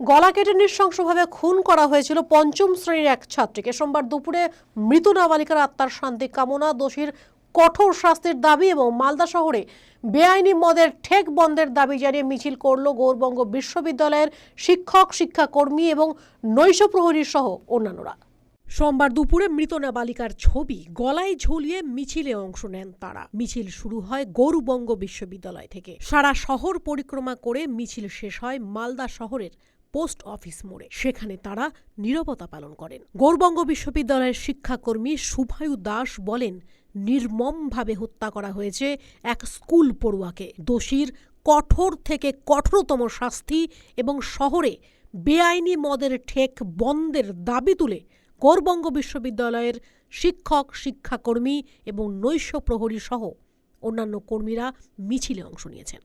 গলা কেটে নৃশংসভাবে খুন করা হয়েছিল পঞ্চম শ্রেণির এক ছাত্রীকে। সোমবার দুপুরে মৃত নাবালিকার আত্মার শান্তি কামনা, দোষীর কঠোর শাস্তির দাবি এবং মালদা শহরে বেআইনি মদের ঠেক বন্ধের দাবি জানিয়ে মিছিল করল গৌরবঙ্গ বিশ্ববিদ্যালয়ের শিক্ষক, শিক্ষাকর্মী এবং নৈশ প্রহরী সহ অন্যান্যরা। সোমবার দুপুরে মৃত নাবালিকার ছবি গলায় ঝুলিয়ে মিছিলে অংশ নেন তারা। মিছিল শুরু হয় গৌরবঙ্গ বিশ্ববিদ্যালয় থেকে। সারা শহর পরিক্রমা করে মিছিল শেষ হয় মালদা শহরের পোস্ট অফিস মোড়ে। সেখানে তারা নীরবতা পালন করেন। গৌরবঙ্গ বিশ্ববিদ্যালয়ের শিক্ষাকর্মী শুভায়ু দাস বলেন, নির্মমভাবে হত্যা করা হয়েছে এক স্কুল পড়ুয়াকে। দোষীর কঠোর থেকে কঠোরতম শাস্তি এবং শহরে বেআইনি মদের ঠেক বন্ধের দাবি তুলে গৌরবঙ্গ বিশ্ববিদ্যালয়ের শিক্ষক, শিক্ষাকর্মী এবং নৈশ প্রহরী সহ অন্যান্য কর্মীরা মিছিলে অংশ নিয়েছেন।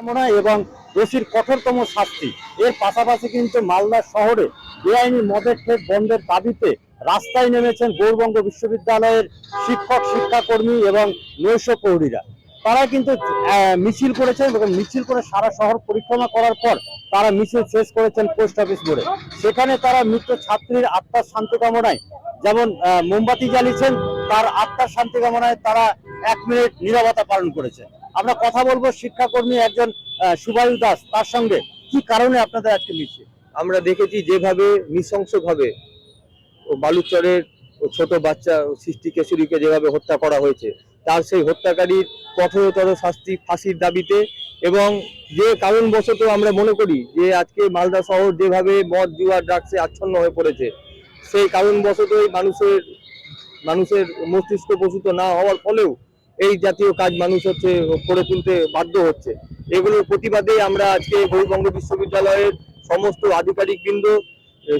কামনা এবং দোষীর কঠোরতম শাস্তি। এর পাশাপাশি কিন্তু মালদা শহরে বেআইনি মদের ঠেক বন্ধের দাবিতে রাস্তায় নেমেছেন গৌরবঙ্গ বিশ্ববিদ্যালয়ের শিক্ষক, শিক্ষাকর্মী এবং নৈশ প্রহরীরা তারা কিন্তু মিছিল করেছেন এবং মিছিল করে সারা শহর পরিক্রমা করার পর তারা মিছিল শেষ করেছেন পোস্ট অফিস মোড়ে। সেখানে তারা মৃত ছাত্রীর আত্মার শান্তি কামনায় যেমন মোমবাতি জ্বালিয়েছেন তার আত্মার শান্তি কামনায় তারা এক মিনিট নীরবতা পালন করেছে। আমরা কথা বলব শিক্ষাকর্মী একজন শুভায়ু দাস, তার সঙ্গে কি কারণে আপনাদের আজকে মিছিল? আমরা দেখেছি যেভাবে নৃশংসভাবে ও বালুচরের ও ছোট বাচ্চা সৃষ্টি কেশরীকে যেভাবে হত্যা করা হয়েছে, তার সেই হত্যাকারীর কঠোরতর শাস্তি ফাঁসির দাবিতে এবং যে কারণবশত আমরা মনে করি যে আজকে মালদা শহর যেভাবে মদ, জুয়া, ড্রাগসে আচ্ছন্ন হয়ে পড়েছে, সেই কারণবশতই মানুষের মানুষের মস্তিষ্ক প্রসূত না হওয়ার ফলেও এই জাতীয় কাজ মানুষ হচ্ছে করে তুলতে বাধ্য হচ্ছে। এগুলোর প্রতিবাদে আমরা আজকে গৌরবঙ্গ বিশ্ববিদ্যালয়ের সমস্ত আধিকারিক বৃন্দ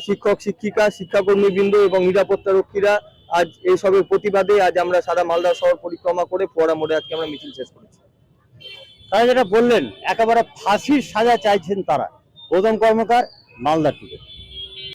শিক্ষক, শিক্ষিকা শিক্ষাকর্মী বৃন্দ এবং নিরাপত্তা রক্ষীরা আজ এইসবের প্রতিবাদে আজ আমরা সারা মালদা শহর পরিক্রমা করে ফোয়ারা মোড়ে আজকে আমরা মিছিল শেষ করেছি। তারা যেটা বললেন, একেবারে ফাঁসির সাজা চাইছেন তারা। গৌতম কর্মকার মালদা টুডে